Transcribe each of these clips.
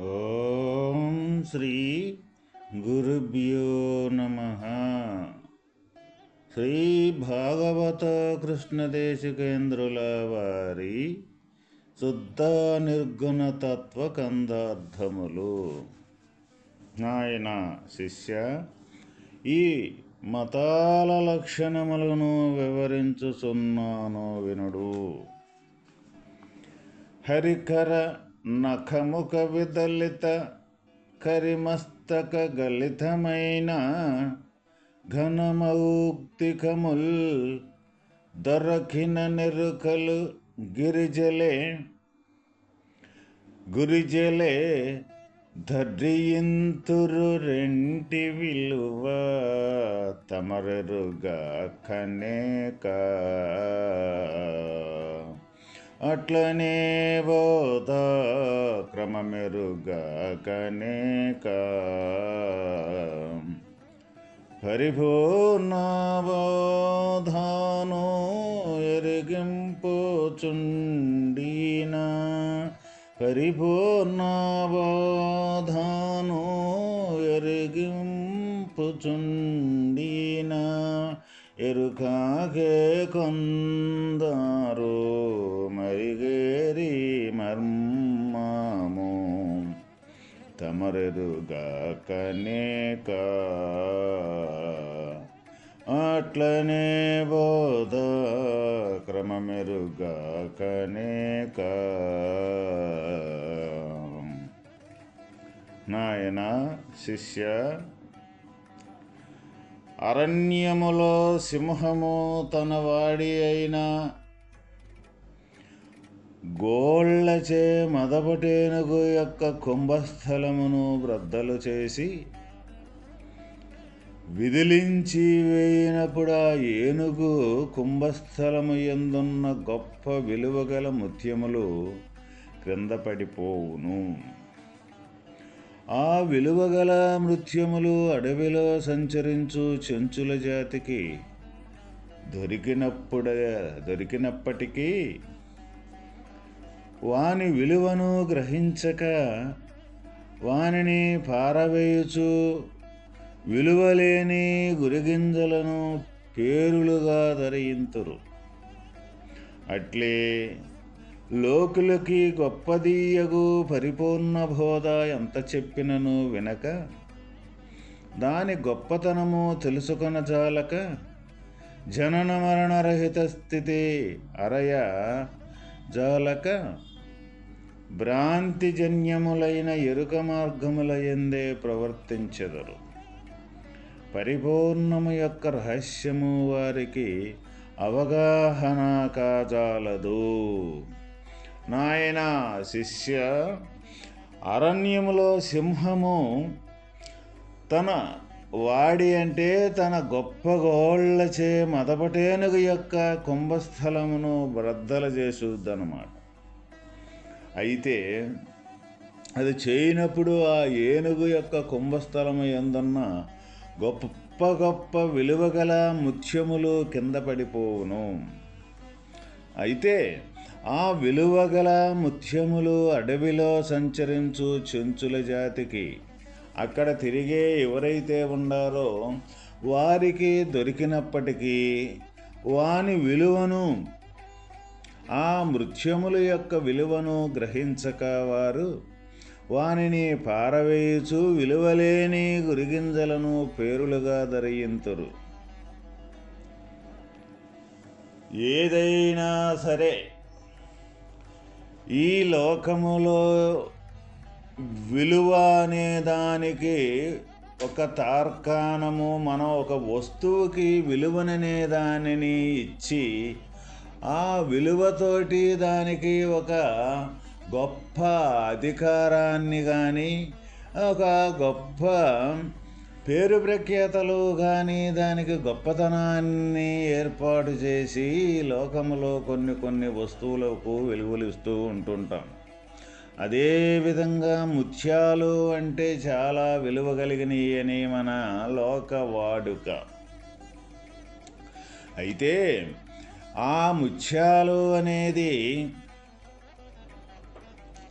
ఓం శ్రీ గురుభ్యో నమ. శ్రీ భాగవత కృష్ణదేశికేంద్రుల వారి శుద్ధ నిర్గుణ తత్వ కందార్థములు నాయన శిష్య ఈ మతాల లక్షణములను వివరించుచున్నాను వినుడు. హరికర నఖముఖ విదలిత కరిమస్తక గలితమైన ఘనమౌక్తికముల్ దొరకిన నెరుకలు గిరిజలే గురిజలే ధర్రియింతురు రెంటి విలువ తమరెరుగా కనేకా అట్లనే బోధ క్రమమెరుగా కనేక పరిపూర్ణబోధాను ఎరిగింపుచుండిన. పరిపూర్ణబోధాను ఎరిగింపుచుండిన. ఎరుకాకే కొందా తమరెరుగా కనేక. అట్లనే బోధ క్రమమెరుగా కనేక. నాయన శిష్య అరణ్యములో సింహము తన వాడి అయినా గోళ్ళచే మదపటేనుగు యొక్క కుంభస్థలమును బ్రద్దలు చేసి విదిలించి వేయినప్పుడు ఆ ఏనుగు కుంభస్థలము ఎందున్న గొప్ప విలువగల ముత్యములు క్రింద పడిపోవును ఆ విలువగల మృత్యములు అడవిలో సంచరించు చెంచుల జాతికి దొరికినప్పుడే దొరికినప్పటికీ వాని విలువను గ్రహించక వానిని పారవేయుచు విలువలేని గురిగింజలను పేరులుగా ధరింతురు. అట్లే లోకులకి గొప్పదీయగు పరిపూర్ణ బోధ ఎంత చెప్పినను వినక దాని గొప్పతనము తెలుసుకొన జాలక జనన మరణరహిత స్థితి అరయ జాలక. భ్రాంతిజన్యములైన ఎరుక మార్గముల ఎందే ప్రవర్తించెదరు. పరిపూర్ణము యొక్క రహస్యము వారికి అవగాహన కాజాలదు. నాయన శిష్య అరణ్యములో సింహము తన వాడి అంటే తన గొప్ప గోళ్ళచే మదపటేనుగు యొక్క కుంభస్థలమును బ్రద్దల చేసుద్దనమాట అయితే అది చేయనప్పుడు ఆ ఏనుగు యొక్క కుంభస్థలము ఎందున్న గొప్ప గొప్ప విలువగల ముత్యములు కింద పడిపోవును. అయితే ఆ విలువగల ముత్యములు అడవిలో సంచరించు చెంచుల జాతికి అక్కడ తిరిగే ఎవరైతే ఉండారో వారికి దొరికినప్పటికీ వాని విలువను ఆ మృత్యముల యొక్క విలువను గ్రహించక వారు వానిని పారవేయుచు విలువలేని గురిగింజలను పేరులుగా ధరయింతురు ఏదైనా సరే ఈ లోకములో విలువ అనే దానికి ఒక తార్కాణము మనం ఒక వస్తువుకి విలువననే దానిని ఇచ్చి ఆ విలువతోటి దానికి ఒక గొప్ప అధికారాన్ని కానీ ఒక గొప్ప పేరు ప్రఖ్యాతలు కానీ దానికి గొప్పతనాన్ని ఏర్పాటు చేసి లోకములో కొన్ని కొన్ని వస్తువులకు వెలువలు ఇస్తూ ఉంటుంటాం. అదేవిధంగా ముత్యాలు అంటే చాలా విలువ కలిగినవి అని మన లోక వాడుక. అయితే ఆ ముత్యాలు అనేది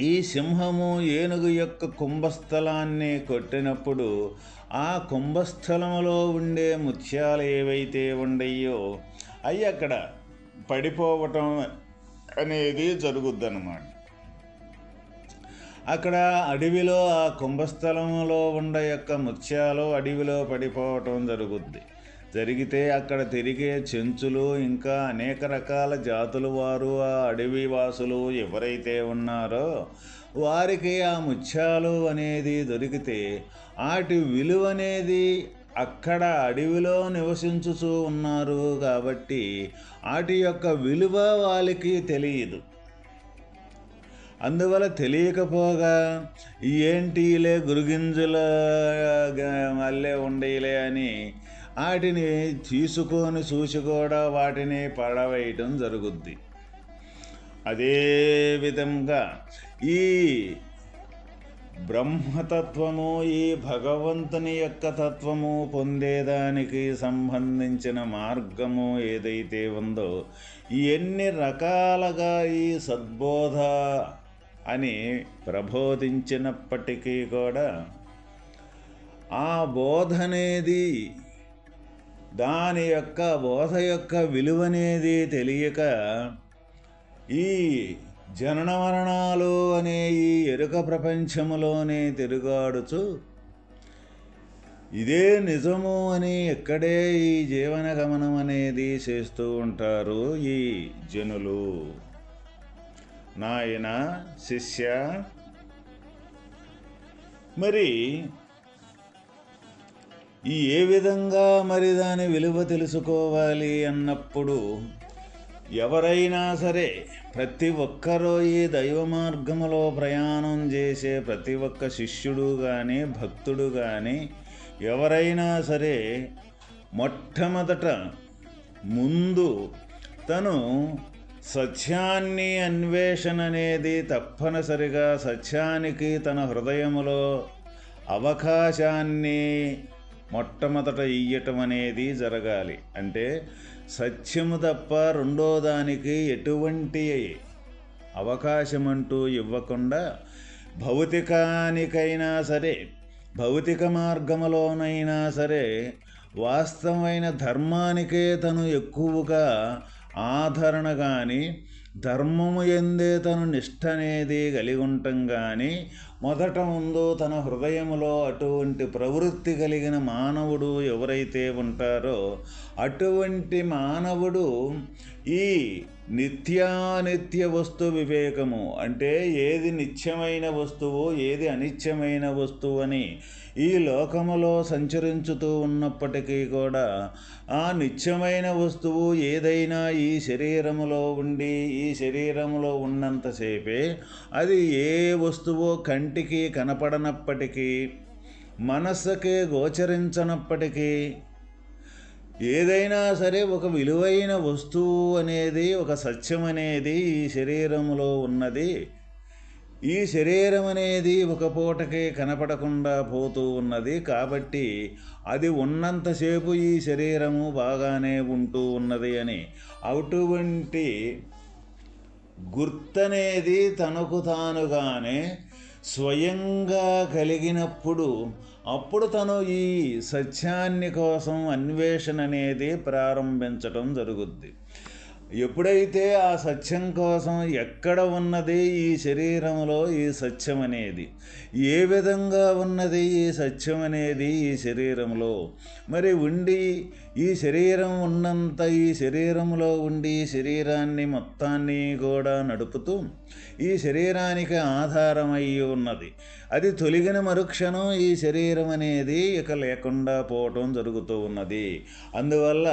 ఈ సింహము ఏనుగు యొక్క కుంభస్థలాన్ని కొట్టినప్పుడు ఆ కుంభస్థలములో ఉండే ముత్యాలు ఏవైతే ఉండయో అవి అక్కడ పడిపోవటం అనేది జరుగుద్దన్నమాట. అక్కడ అడవిలో ఆ కుంభస్థలంలో ఉండే యొక్క ముత్యాలు అడవిలో పడిపోవటం జరుగుద్ది. జరిగితే అక్కడ తిరిగే చెంచులు ఇంకా అనేక రకాల జాతుల వారు ఆ అడవి వాసులు ఎవరైతే ఉన్నారో వారికి ఆ ముత్యాలు అనేది దొరికితే వాటి విలువ అనేది అక్కడ అడవిలో నివసించుతూ ఉన్నారు కాబట్టి వాటి యొక్క విలువ వాళ్ళకి తెలియదు. అందువల్ల తెలియకపోగా ఏంటిలే గురుగింజల మళ్ళీ ఉండేలే అని వాటిని తీసుకొని చూసి కూడా వాటిని పడవేయటం జరుగుద్ది. అదే విధంగా ఈ బ్రహ్మతత్వము ఈ భగవంతుని యొక్క తత్వము పొందేదానికి సంబంధించిన మార్గము ఏదైతే ఉందో ఎన్ని రకాలుగా ఈ సద్బోధ అని ప్రబోధించినప్పటికీ కూడా ఆ బోధ అనేది దాని యొక్క బోధ యొక్క విలువనేది తెలియక ఈ జనన మరణాలు అనే ఈ ఎరుక ప్రపంచములోనే తిరుగాడుచు ఇదే నిజము అని ఎక్కడే ఈ జీవన గమనం అనేది చేస్తూ ఉంటారు ఈ జనులు. నాయన శిష్య మరి ఈ ఏ విధంగా మరి దాని విలువ తెలుసుకోవాలి అన్నప్పుడు ఎవరైనా సరే ప్రతి ఒక్కరూ ఈ దైవ మార్గములో ప్రయాణం చేసే ప్రతి ఒక్క శిష్యుడు కానీ భక్తుడు కానీ ఎవరైనా సరే మొట్టమొదట ముందు తను సత్యాన్ని అన్వేషణ అనేది తప్పనిసరిగా సత్యానికి తన హృదయములో అవకాశాన్ని మొట్టమొదట ఇయ్యటం అనేది జరగాలి. అంటే సత్యము తప్ప రెండో దానికి ఎటువంటి అవకాశం అంటూ ఇవ్వకుండా భౌతికానికైనా సరే భౌతిక మార్గములోనైనా సరే వాస్తవమైన ధర్మానికే తను ఎక్కువగా ఆదరణ కానీ ధర్మము ఎందే తను నిష్ట అనేది కలిగి ఉండటం కానీ మొదట ముందు తన హృదయములో అటువంటి ప్రవృత్తి కలిగిన మానవుడు ఎవరైతే ఉంటారో అటువంటి మానవుడు ఈ నిత్యానిత్య వస్తు వివేకము అంటే ఏది నిత్యమైన వస్తువు ఏది అనిత్యమైన వస్తువు అని ఈ లోకములో సంచరించుతూ ఉన్నప్పటికీ కూడా ఆ నిత్యమైన వస్తువు ఏదైనా ఈ శరీరములో ఉండి ఈ శరీరములో ఉన్నంతసేపే అది ఏ వస్తువో కంటికి కనపడనప్పటికీ మనస్సుకే గోచరించనప్పటికీ ఏదైనా సరే ఒక విలువైన వస్తువు అనేది ఒక సత్యం అనేది ఈ శరీరంలో ఉన్నది. ఈ శరీరం అనేది ఒక పూటకే కనపడకుండా పోతూ ఉన్నది. కాబట్టి అది ఉన్నంతసేపు ఈ శరీరము బాగానే ఉంటూ ఉన్నది అని అటువంటి గుర్తనేది తనకు తానుగానే స్వయంగా కలిగినప్పుడు అప్పుడు తను ఈ సత్యాన్ని కోసం అన్వేషణ అనేది ప్రారంభించటం జరుగుద్ది. ఎప్పుడైతే ఆ సత్యం కోసం ఎక్కడ ఉన్నది ఈ శరీరంలో ఈ సత్యం అనేది? ఏ విధంగా ఉన్నది ఈ సత్యం అనేది ఈ శరీరంలో? మరి ఉండి ఈ శరీరం ఉన్నంత ఈ శరీరంలో ఉండి శరీరాన్ని మొత్తాన్ని కూడా నడుపుతూ ఈ శరీరానికి ఆధారమయ్యి ఉన్నది. అది తొలగిన మరుక్షణం ఈ శరీరం అనేది ఇక లేకుండా పోవటం జరుగుతూ ఉన్నది. అందువల్ల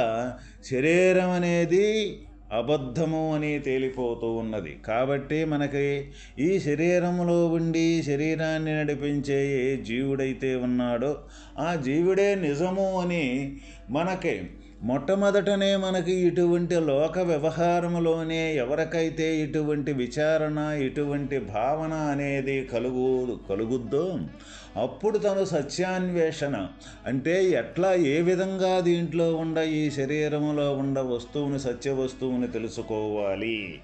శరీరం అనేది అబద్ధము అని తేలిపోతూ ఉన్నది. కాబట్టి మనకి ఈ శరీరంలో ఉండి శరీరాన్ని నడిపించే ఏ జీవుడైతే ఉన్నాడో ఆ జీవుడే నిజము అని మనకి మొట్టమొదటనే మనకి ఇటువంటి లోక వ్యవహారములోనే ఎవరికైతే ఇటువంటి విచారణ ఇటువంటి భావన అనేది కలుగు కలుగుద్దో అప్పుడు తను సత్యాన్వేషణ. అంటే ఎట్లా ఏ విధంగా దీంట్లో ఉండ ఈ శరీరంలో ఉండ వస్తువుని సత్య వస్తువుని తెలుసుకోవాలి?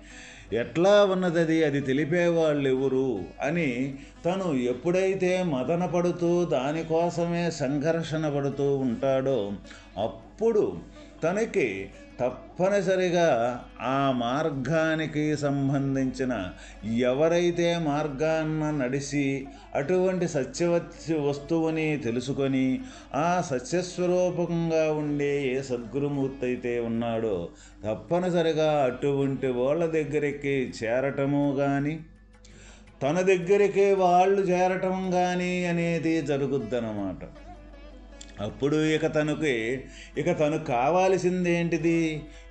ఎట్లా ఉన్నదది? అది తెలిపేవాళ్ళు ఎవరు అని తను ఎప్పుడైతే మదన పడుతూ దానికోసమే సంఘర్షణ పడుతూ ఉంటాడో అప్పుడు అప్పుడు తనకి తప్పనిసరిగా ఆ మార్గానికి సంబంధించిన ఎవరైతే మార్గాన్న నడిచి అటువంటి సత్యవత్య వస్తువుని తెలుసుకొని ఆ సత్యస్వరూపంగా ఉండే ఏ సద్గురుమూర్తి అయితే ఉన్నాడో తప్పనిసరిగా అటువంటి వాళ్ళ దగ్గరికి చేరటము కానీ తన దగ్గరికి వాళ్ళు చేరటం కానీ అనేది జరుగుద్దన్నమాట. అప్పుడు ఇక తనకి ఇక తను కావాల్సింది ఏంటిది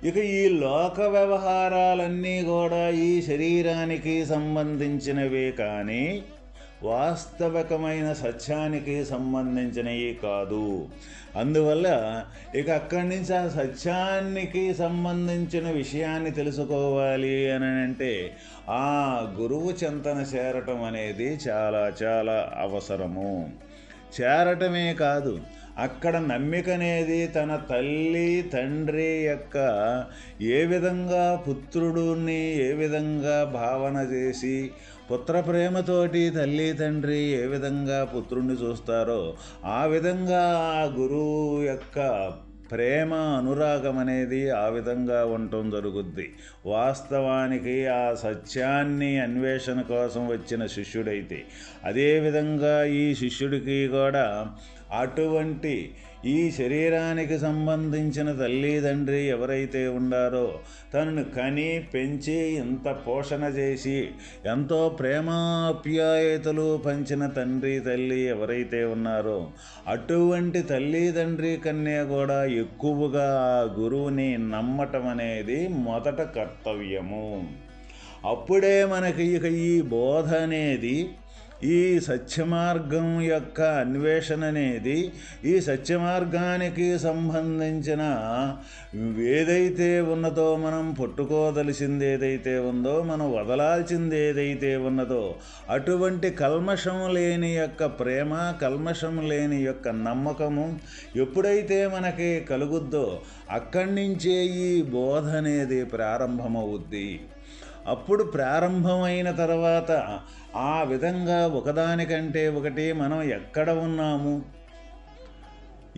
ఇక ఈ లోక వ్యవహారాలన్నీ కూడా ఈ శరీరానికి సంబంధించినవే కానీ వాస్తవికమైన సత్యానికి సంబంధించినవి కాదు. అందువల్ల ఇక అక్కడి నుంచి ఆ సత్యానికి సంబంధించిన విషయాన్ని తెలుసుకోవాలి అని అంటే ఆ గురువు చింతన చేరటం అనేది చాలా చాలా అవసరము. చేరటమే కాదు అక్కడ నమ్మిక అనేది తన తల్లి తండ్రి యొక్క ఏ విధంగా పుత్రుడుని ఏ విధంగా భావన చేసి పుత్ర ప్రేమతోటి తల్లి తండ్రి ఏ విధంగా పుత్రుణ్ణి చూస్తారో ఆ విధంగా ఆ గురువు యొక్క ప్రేమ అనురాగం అనేది ఆ విధంగా ఉండటం జరుగుద్ది. వాస్తవానికి ఆ సత్యాన్ని అన్వేషణ కోసం వచ్చిన శిష్యుడైతే అదేవిధంగా ఈ శిష్యుడికి కూడా అటువంటి ఈ శరీరానికి సంబంధించిన తల్లిదండ్రి ఎవరైతే ఉండారో తనను కని పెంచి ఇంత పోషణ చేసి ఎంతో ప్రేమాప్యాయతలు పంచిన తండ్రి తల్లి ఎవరైతే ఉన్నారో అటువంటి తల్లిదండ్రి కన్నే కూడా ఎక్కువగా ఆ గురువుని నమ్మటం అనేది మొదట కర్తవ్యము. అప్పుడే మనకి ఇక ఈ బోధ అనేది ఈ సత్యమార్గం యొక్క అన్వేషణ అనేది ఈ సత్యమార్గానికి సంబంధించిన ఏదైతే ఉన్నదో మనం పట్టుకోదలిసింది ఏదైతే ఉందో మనం వదలాల్సింది ఏదైతే ఉన్నదో అటువంటి కల్మషం లేని యొక్క ప్రేమ కల్మషం లేని యొక్క నమ్మకము ఎప్పుడైతే మనకి కలుగుద్దో అక్కడి నుంచే ఈ బోధ అనేది ప్రారంభమవుద్ది. అప్పుడు ప్రారంభమైన తర్వాత ఆ విధంగా ఒకదానికంటే ఒకటి మనం ఎక్కడ ఉన్నాము?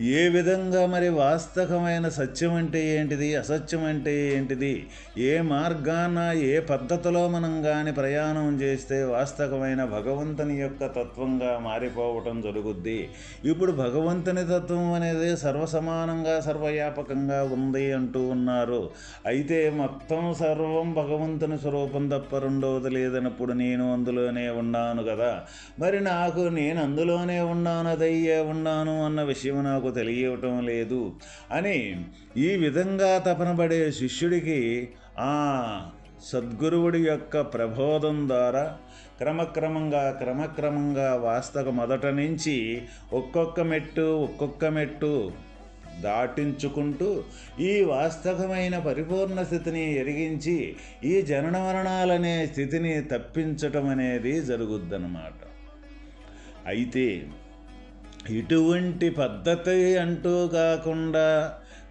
ఏ విధంగా మరి వాస్తవమైన సత్యం అంటే ఏంటిది అసత్యం అంటే ఏంటిది ఏ మార్గాన ఏ పద్ధతిలో మనం కానీ ప్రయాణం చేస్తే వాస్తవమైన భగవంతుని యొక్క తత్వంగా మారిపోవటం జరుగుద్ది. ఇప్పుడు భగవంతుని తత్వం అనేది సర్వసమానంగా సర్వవ్యాపకంగా ఉంది అంటూ ఉన్నారు. అయితే మొత్తం సర్వం భగవంతుని స్వరూపం తప్ప రెండవది లేదన్నప్పుడు నేను అందులోనే ఉన్నాను కదా. మరి నాకు నేను అందులోనే ఉన్నాను అదయ్యే ఉన్నాను అన్న విషయం నాకు తనకు తెలియటం లేదు అని ఈ విధంగా తపనబడే శిష్యుడికి ఆ సద్గురువుడి యొక్క ప్రబోధం ద్వారా క్రమక్రమంగా క్రమక్రమంగా వాస్తవ మొదట నుంచి ఒక్కొక్క మెట్టు ఒక్కొక్క మెట్టు దాటించుకుంటూ ఈ వాస్తవమైన పరిపూర్ణ స్థితిని ఎరిగించి ఈ జనన మరణాలనే స్థితిని తప్పించటం అనేది జరుగుద్దన్నమాట. అయితే ఇటువంటి పద్ధతి అంటూ కాకుండా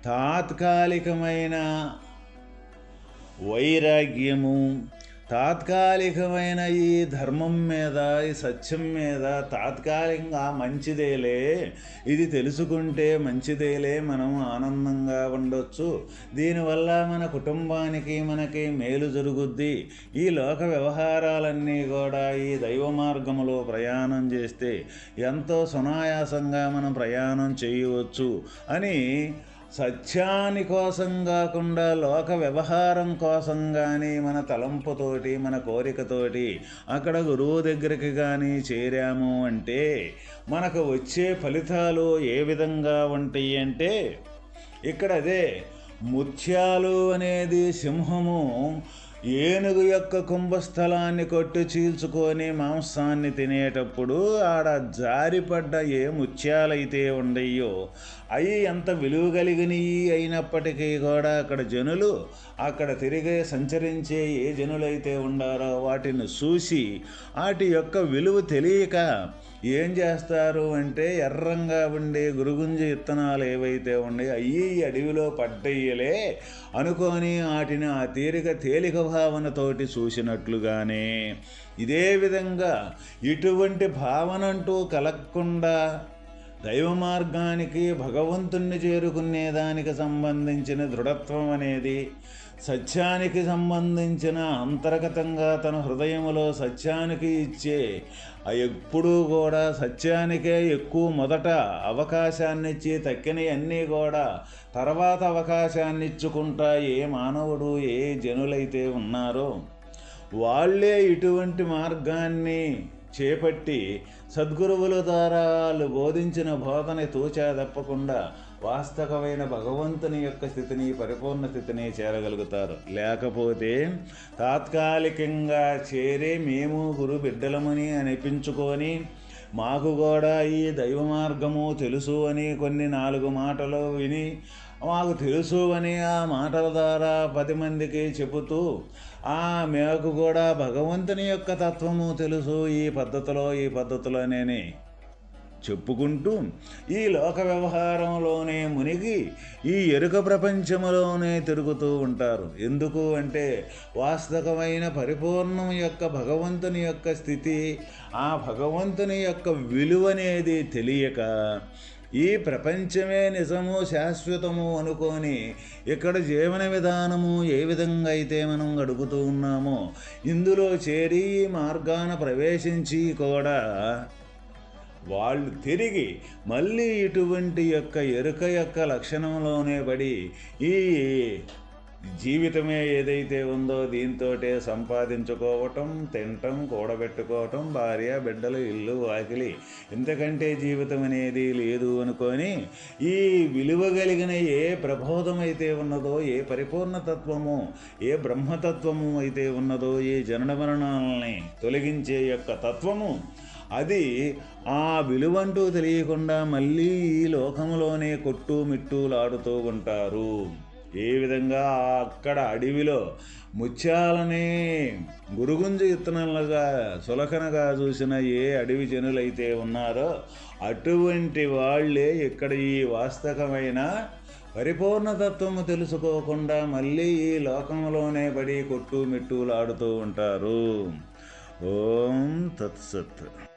తాత్కాలికమైన వైరాగ్యము తాత్కాలికమైన ఈ ధర్మం మీద ఈ సత్యం మీద తాత్కాలికంగా మంచిదేలే. ఇది తెలుసుకుంటే మంచిదేలే మనం ఆనందంగా ఉండొచ్చు. దీనివల్ల మన కుటుంబానికి మనకి మేలు జరుగుద్ది. ఈ లోక వ్యవహారాలన్నీ కూడా ఈ దైవ మార్గములో ప్రయాణం చేస్తే ఎంతో సునాయాసంగా మనం ప్రయాణం చేయవచ్చు అని సత్యాని కోసం కాకుండా లోక వ్యవహారం కోసం కానీ మన తలంపుతోటి మన కోరికతోటి అక్కడ గురువు దగ్గరికి కానీ చేరాము అంటే మనకు వచ్చే ఫలితాలు ఏ విధంగా ఉంటాయి అంటే ఇక్కడ అదే ముత్యాలు అనేది సింహము ఏనుగు యొక్క కుంభస్థలాన్ని కొట్టి చీల్చుకొని మాంసాన్ని తినేటప్పుడు ఆడ జారిపడ్డ ఏ ముత్యాలైతే ఉండయో అవి ఎంత విలువ కలిగినవి అయినప్పటికీ కూడా అక్కడ జనులు అక్కడ తిరిగే సంచరించే ఏ జనులైతే ఉండారో వాటిని చూసి వాటి యొక్క విలువ తెలియక ఏం చేస్తారు అంటే ఎర్రంగా ఉండే గురుగుంజ విత్తనాలు ఏవైతే ఉన్నాయో అయ్యి అడవిలో పడ్డయ్యలే అనుకొని వాటిని ఆ తీరిక తేలిక భావనతోటి చూసినట్లుగానే ఇదే విధంగా ఇటువంటి భావనంటూ కలగకుండా దైవ మార్గానికి భగవంతుణ్ణి చేరుకునే దానికి సంబంధించిన దృఢత్వం అనేది సత్యానికి సంబంధించిన అంతర్గతంగా తన హృదయములో సత్యానికి ఇచ్చే ఎప్పుడూ కూడా సత్యానికే ఎక్కువ మొదట అవకాశాన్ని ఇచ్చి తక్కినవి అన్నీ కూడా తర్వాత అవకాశాన్ని ఇచ్చుకుంటా ఏ మానవుడు ఏ జనులైతే ఉన్నారో వాళ్ళే ఇటువంటి మార్గాన్ని చేపట్టి సద్గురువుల ద్వారా వాళ్ళు బోధించిన బోధన తూచా తప్పకుండా వాస్తవమైన భగవంతుని యొక్క స్థితిని పరిపూర్ణ స్థితిని చేరగలుగుతారు. లేకపోతే తాత్కాలికంగా చేరే మేము గురు బిడ్డలమని అనిపించుకొని మాకు కూడా ఈ దైవ మార్గము తెలుసు అని కొన్ని నాలుగు మాటలు విని మాకు తెలుసు అని ఆ మాటల ద్వారా పది మందికి చెబుతూ ఆ మేకు కూడా భగవంతుని యొక్క తత్వము తెలుసు ఈ పద్ధతిలో ఈ పద్ధతిలోనేని. చెప్పుకుంటూ ఈ లోక వ్యవహారంలోనే మునిగి ఈ ఎరుక ప్రపంచంలోనే తిరుగుతూ ఉంటారు. ఎందుకు అంటే వాస్తవమైన పరిపూర్ణం యొక్క భగవంతుని యొక్క స్థితి ఆ భగవంతుని యొక్క విలువనేది తెలియక ఈ ప్రపంచమే నిజము శాశ్వతము అనుకొని ఇక్కడ జీవన విధానము ఏ విధంగా అయితే మనం గడుపుతూ ఉన్నామో ఇందులో చేరి మార్గాన ప్రవేశించి కూడా వాళ్ళు తిరిగి మళ్ళీ ఇటువంటి యొక్క ఎరుక యొక్క లక్షణంలోనే పడి ఈ జీవితమే ఏదైతే ఉందో దీంతోటే సంపాదించుకోవటం తినటం కూడబెట్టుకోవటం భార్య బిడ్డలు ఇల్లు వాకిలి. ఇంతకంటే జీవితం అనేది లేదు అనుకొని ఈ విలువ కలిగిన ఏ ప్రబోధం అయితే ఉన్నదో ఏ పరిపూర్ణతత్వము ఏ బ్రహ్మతత్వము అయితే ఉన్నదో ఏ జనన మరణాలని తొలగించే యొక్క తత్వము అది ఆ విలువంటూ తెలియకుండా మళ్ళీ ఈ లోకంలోనే కొట్టు మిట్టులాడుతూ ఉంటారు. ఏ విధంగా అక్కడ అడవిలో ముత్యాలని గురుగుంజు ఇత్తనాలుగా సులకనగా చూసిన ఏ అడవి జనులైతే ఉన్నారో అటువంటి వాళ్ళే ఇక్కడ ఈ వాస్తవమైన పరిపూర్ణతత్వము తెలుసుకోకుండా మళ్ళీ ఈ లోకంలోనే పడి కొట్టు మిట్టులాడుతూ ఉంటారు. ఓం తత్సత్.